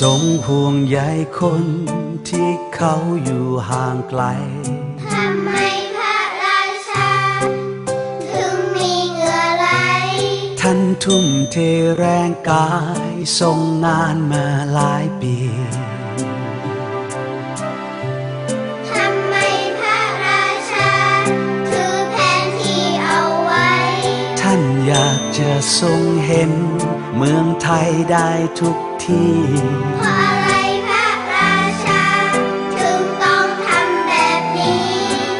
ทรงห่วงใยคนที่เขาอยู่ห่างไกล ทำไมพระราชา ถึงมีเหงื่อไหล ท่านทุ่มเทแรงกายทรงงานมาหลายปี ทรงเห็น เมืองไทยได้ทุกที่เพราะอะไรพระราชา ถึงต้องทำแบบนี้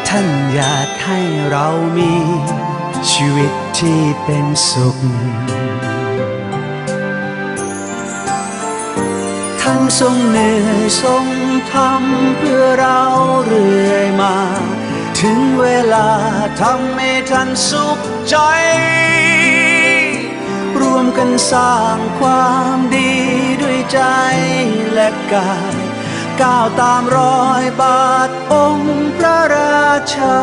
ท่านอยากให้เรามี ชีวิตที่เป็นสุข ท่านทรงเหนื่อยทรงทำเพื่อเราเรื่อยมา ถึงเวลาทำให้ท่านสุขใจ วมกันสร้างความดีด้วยใจและกายก้าวตามรอยบาทองค์พระราชา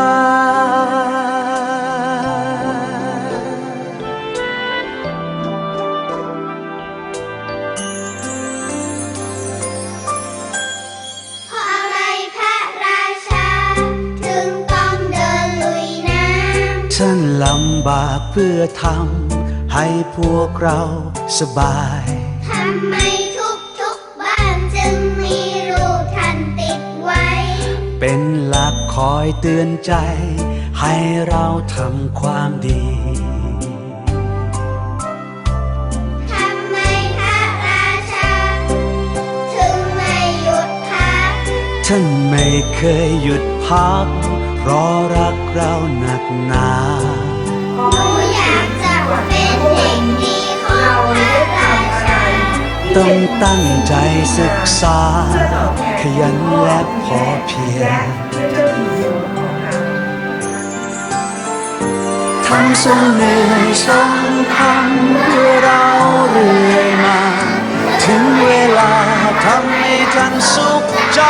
เพราะอะไรพระราชาถึงต้องเดินลุยน้ำท่านลำบากเพื่อทำ ให้พวกเราสบาย ทำไมทุกทุกๆบ้านจึงมีรูปท่านติดไว้ เป็นหลักคอยเตือนใจ ให้เราทำความดีทำไมพระราชา ถึงไม่หยุดพัก ท่านไม่เคยหยุดพัก เพราะรักเราหนักหนา ต้องตั้งใจศึกษา ขยันและพอเพียงทำทรงเหนื่อยทรงทำเพื่อเราเรื่อยมา ถึงเวลาทำให้ท่านสุขใจ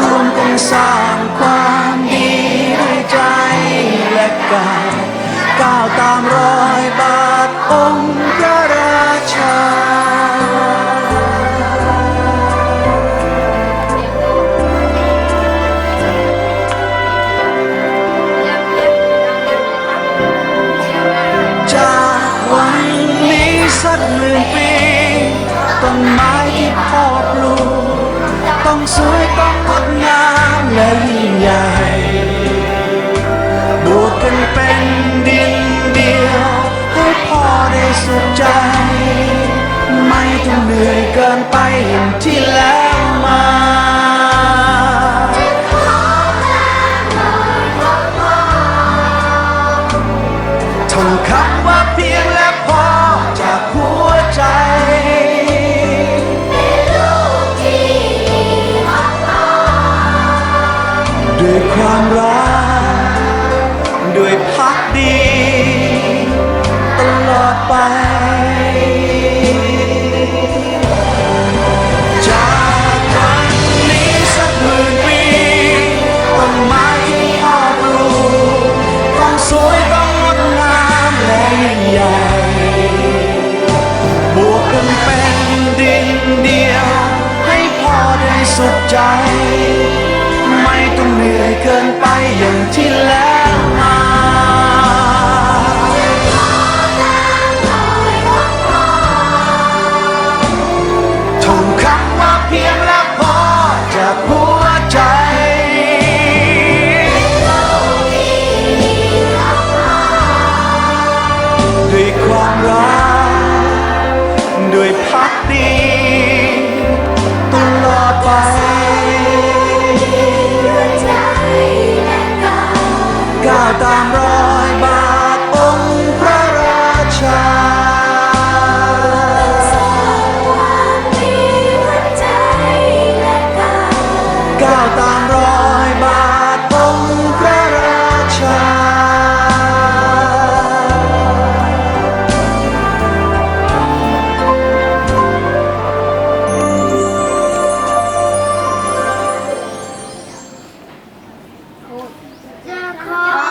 รวมกันสร้างความดีด้วยใจและกาย ไม้ที่พ่อปลูกต้องสวยต้องงดงามและยิ่งใหญ่บวกกันเป็นดินเดียว ให้พ่อได้สุขใจ ไม่ต้องเหนื่อยเกินไปอย่างที่แล้ว ไปจากวันนี้สักหมื่นปีต้นไม้ที่พ่อปลูกต้องสวยต้องงดงามและยิ่งใหญ่บวกกันเป็นดินเดียว ให้พ่อได้สุขใจ ไม่ต้องเหนื่อยเกินไปอย่างที่แล้ว ความรัก จะขอ